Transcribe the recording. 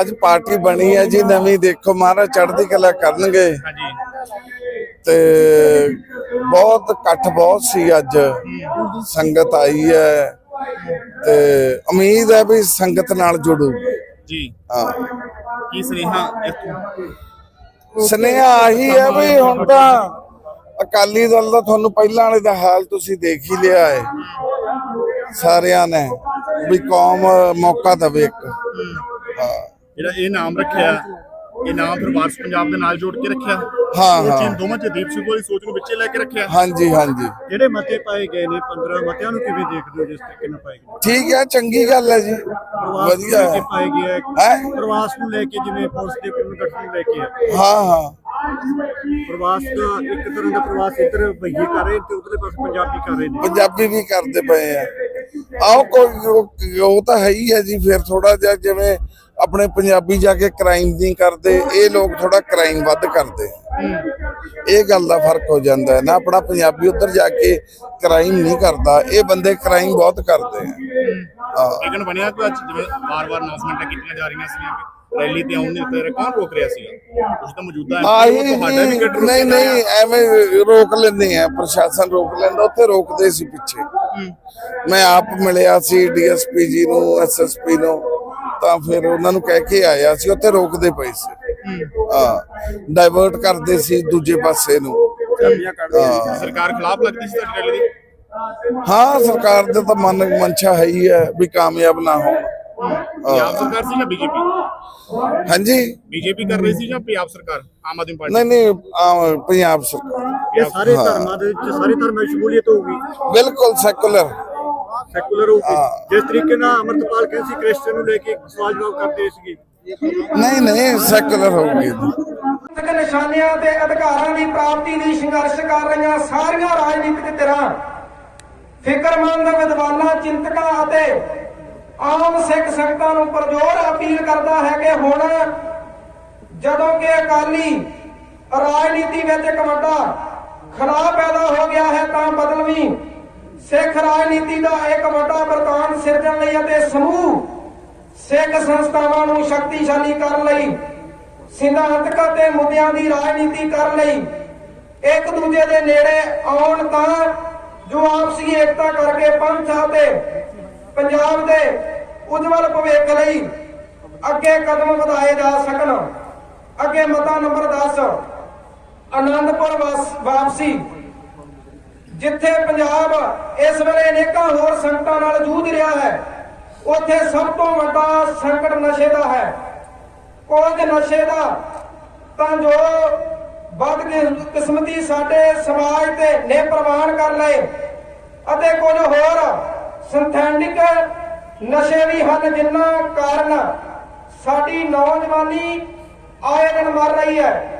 ਅੱਜ ਪਾਰਟੀ ਬਣੀ ਹੈ ਜੀ ਨਵੀਂ ਦੇਖੋ ਮਹਾਰਾਜ ਚੜ੍ਹਦੀ ਕਲਾ ਕਰਨਗੇ। ਤੇ ਬਹੁਤ ਇਕੱਠ ਬਹੁਤ ਸੀ ਅੱਜ। ਸੰਗਤ ਆਈ ਹੈ ਤੇ ਉਮੀਦ ਹੈ ਵੀ ਸੰਗਤ ਨਾਲ ਜੁੜੂਗੀ ਜੀ। ਹਾਂ। ਕੀ ਸੁਨੇਹਾ ਇਸ ਤੋਂ ਸਨੇਹਾ ਆਹੀ ਹੈ ਵੀ ਹੁਣ ਤਾਂ ਅਕਾਲੀ ਦਲ ਦਾ ਤੁਹਾਨੂੰ ਪਹਿਲਾਂ ਵਾਲੇ ਦਾ ਹਾਲ ਤੁਸੀਂ ਦੇਖ ਹੀ ਲਿਆ ਹੈ। ਸਾਰਿਆਂ ਨੇ ਵੀ ਕੌਮ ਮੌਕਾ ਦੇਵੇ ਇੱਕ। ਹਾਂ। ਜਿਹੜਾ ਇਹ ਨਾਮ ਰੱਖਿਆ ਇਹ ਨਾਮ ਫਿਰ ਵਾਰਸ ਪੰਜਾਬ ਦੇ ਨਾਲ ਜੋੜ ਕੇ ਰੱਖਿਆ? ਹਾਂ, ਹਾਂ। ਦੋਵਾਂ ਚ ਦੀਪ ਸਿੰਘ ਵਾਲੀ ਸੋਚ ਨੂੰ ਵਿੱਚੇ ਲੈ ਕੇ ਰੱਖਿਆ? ਹਾਂਜੀ ਹਾਂਜੀ। ਜਿਹੜੇ ਮਤੇ ਪਾਏ ਗਏ ਨੇ 15 ਮਤਿਆਂ ਨੂੰ ਕਿਵੇਂ ਦੇਖਦੇ ਹੋ ਜਿਸ ਤਰੀਕੇ ਨਾਲ ਪਾਏ ਗਏ ਠੀਕ ਹੈ ਚੰਗੀ ਗੱਲ ਹੈ ਜੀ। ਵਧੀਆ। ਹੈ ਪਾਏ ਗਏ ਹੈ। ਪ੍ਰਵਾਸ ਨੂੰ ਲੈ ਕੇ ਜਿਵੇਂ ਪੁਲਿਸ ਦੇ ਪੁਲਿਸ ਗਠਨ ਨੂੰ ਲੈ ਕੇ ਹੈ। ਹਾਂ ਹਾਂ। ਪ੍ਰਵਾਸ ਦਾ ਇੱਕ ਤਰ੍ਹਾਂ ਦਾ ਪ੍ਰਵਾਸ ਇੱਧਰ ਭਈਏ ਕਰ ਰਹੇ ਤੇ ਉਧਰਲੇ ਪਾਸੇ ਪੰਜਾਬੀ ਕਰ ਰਹੇ ਨੇ। ਪੰਜਾਬੀ ਵੀ ਕਰਦੇ ਪਏ ਆ। ਆਓ ਕੋਈ ਉਹ ਤਾਂ ਹੈ ਹੀ ਹੈ ਜੀ ਫਿਰ ਥੋੜਾ ਜਿਹਾ ਜਿਵੇਂ ਆਪਣੇ ਪੰਜਾਬੀ ਜਾ ਕੇ ਕ੍ਰਾਈਮ ਨਹੀਂ ਕਰਦੇ ਇਹ ਲੋਕ ਥੋੜਾ ਕ੍ਰਾਈਮ ਵੱਧ ਕਰਦੇ। ਇਹ ਗੱਲ ਦਾ ਫ਼ਰਕ ਹੋ ਜਾਂਦਾ ਹੈ। ਨਾ ਆਪਣਾ ਪੰਜਾਬੀ ਉੱਧਰ ਜਾ ਕੇ ਕ੍ਰਾਈਮ ਨਹੀਂ ਕਰਦਾ ਇਹ ਬੰਦੇ ਕ੍ਰਾਈਮ ਬਹੁਤ ਕਰਦੇ ਆ ਲੇਕਿਨ ਬਣਿਆ ਕਿ ਅੱਜ ਜਿਵੇਂ ਵਾਰ-ਵਾਰ ਅਨਾਉਂਸਮੈਂਟਾਂ ਕੀਤੀਆਂ ਜਾ ਰਹੀਆਂ ਕਿ ਰੈਲੀ ਤੇ ਆਉਣ ਦਿੱਤੇ ਰਹੇ ਕੌਣ ਰੋਕ ਰਿਹਾ ਸੀਗਾ? ਉਸ ਤਾਂ ਮੌਜੂਦਾ ਤੁਹਾਡਾ ਵੀ ਗੱਡ ਨਹੀਂ ਨਹੀਂ ਐਵੇਂ ਰੋਕ ਲੈਂਦੇ ਆ ਪ੍ਰਸ਼ਾਸਨ ਰੋਕ ਲੈਂਦਾ ਉੱਥੇ ਰੋਕਦੇ ਸੀ ਪਿੱਛੇ। ਮੈਂ ਆਪ ਮਿਲਿਆ ਸੀ ਡੀਐਸਪੀ ਜੀ ਨੂੰ ਐਸਐਸਪੀ ਨੂੰ। ਤਾਂ ਫਿਰ ਉਹਨਾਂ ਨੂੰ ਕਹਿ ਕੇ ਆਇਆ ਸੀ ਉੱਥੇ ਰੋਕਦੇ ਪਏ ਸੀ। ਹਾਂ ਡਾਇਵਰਟ ਕਰਦੇ ਸੀ ਦੂਜੇ ਪਾਸੇ ਨੂੰ। ਹਾਂ। ਸਰਕਾਰ ਖਿਲਾਫ ਲੱਗਦੀ ਸੀ ਤੁਹਾਡੀ ਰੈਲੀ? ਦੀ ਹਾਂ ਸਰਕਾਰ ਦਾ ਤਾਂ ਮਨ ਮਨਸ਼ਾ ਹੈ ਹੀ ਹੈ ਵੀ ਕਾਮਯਾਬ ਨਾ ਹੋਣ। ਪੰਜਾਬ ਸਰਕਾਰ ਸੀ ਜਾਂ ਬੀਜੇਪੀ? ਹਾਂਜੀ। ਬੀਜੇਪੀ ਕਰ ਰਹੀ ਸੀ ਜਾਂ ਪੰਜਾਬ ਸਰਕਾਰ ਆਮ ਆਦਮੀ ਪਾਰਟੀ? ਨਹੀਂ ਨਹੀਂ ਆਹ, ਪੰਜਾਬ ਸਰਕਾਰ। ਇਹ ਸਾਰੇ ਧਰਮਾਂ ਦੇ ਵਿੱਚ ਸਾਰੇ ਧਰਮਾਂ ਦੀ ਸ਼ਮੂਲੀਅਤ ਹੋਊਗੀ ਬਿਲਕੁਲ ਸੈਕੂਲਰ ਸੈਕੂਲਰ ਹੋਊਗੀ। ਜਿਸ ਤਰੀਕੇ ਨਾਲ ਅਮਰਤਪਾਲ ਕਹਿੰਦੇ ਸੀ ਕ੍ਰਿਸਚਨ ਨੂੰ ਲੈ ਕੇ ਸਵਾਲ ਜਵਾਬ ਕਰਦੇ ਸੀਗੇ। ਨਹੀਂ ਨਹੀਂ ਸੈਕੂਲਰ ਹੋਊਗੀ ਤੱਕ ਨਿਸ਼ਾਨਿਆਂ ਤੇ ਅਧਿਕਾਰਾਂ ਦੀ ਪ੍ਰਾਪਤੀ ਲਈ ਸੰਘਰਸ਼ ਕਰ ਰਹੀਆਂ ਸਾਰੀਆਂ ਰਾਜਨੀਤਿਕ ਧਿਰਾਂ ਫਿਕਰਮੰਦ ਵਿਦਵਾਨਾਂ ਚਿੰਤਕਾਂ ਅਤੇ ਆਮ ਸਿੱਖ ਸੰਗਤਾਂ ਨੂੰ ਪਰਜੋਰ ਅਪੀਲ ਕਰਦਾ ਹੈ ਕਿ ਹੁਣ ਜਦੋਂ ਕਿ ਅਕਾਲੀ ਰਾਜਨੀਤੀ ਵਿੱਚ ਇੱਕ ਵੱਡਾ ਖਲਾਅ ਪੈਦਾ ਹੋ ਗਿਆ ਹੈ ਤਾਂ ਬਦਲਵੀਂ ਸਿੱਖ ਰਾਜਨੀਤੀ ਦਾ ਇੱਕ ਵੱਡਾ ਵਰਤਾਨ ਸਿਰਜਣ ਲਈ ਅਤੇ ਸਮੂਹ ਸਿੱਖ ਸੰਸਥਾਵਾਂ ਨੂੰ ਸ਼ਕਤੀਸ਼ਾਲੀ ਕਰਨ ਲਈ, ਸਿਧਾਂਤਕ ਅਤੇ ਮੁੱਦਿਆਂ ਦੀ ਰਾਜਨੀਤੀ ਕਰਨ ਲਈ ਇੱਕ ਦੂਜੇ ਦੇ ਨੇੜੇ ਆਉਣ ਤਾਂ ਜੋ ਆਪਸੀ ਏਕਤਾ ਕਰਕੇ ਪੰਥ ਅਤੇ ਪੰਜਾਬ ਦੇ ਉਜਵਲ ਭਵਿੱਖ ਲਈ ਅੱਗੇ ਕਦਮ ਵਧਾਏ ਜਾ ਸਕਣ। ਅੱਗੇ ਮਤਾ ਨੰਬਰ 10 ਆਨੰਦਪੁਰ ਵਾਸ- ਵਾਪਸੀ। ਜਿੱਥੇ ਪੰਜਾਬ ਇਸ ਵੇਲੇ ਅਨੇਕਾਂ ਹੋਰ ਸੰਕਟਾਂ ਨਾਲ ਜੂਝ ਰਿਹਾ ਹੈ, ਉੱਥੇ ਸਭ ਤੋਂ ਵੱਡਾ ਸੰਕਟ ਨਸ਼ੇ ਦਾ ਹੈ। ਕੁਝ ਨਸ਼ੇ ਦਾ ਤਾਂ ਜੋ ਬਦ ਕਿਸਮਤੀ ਸਾਡੇ ਸਮਾਜ ਤੇ ਨੇ ਪ੍ਰਵਾਨ ਕਰ ਲਏ ਅਤੇ ਕੁਝ ਹੋਰ ਸਿੰਥੈਟਿਕ ਨਸ਼ੇ ਵੀ ਹਨ ਜਿਨ੍ਹਾਂ ਕਾਰਨ ਸਾਡੀ ਨੌਜਵਾਨੀ ਆਏ ਦਿਨ ਮਰ ਰਹੀ ਹੈ।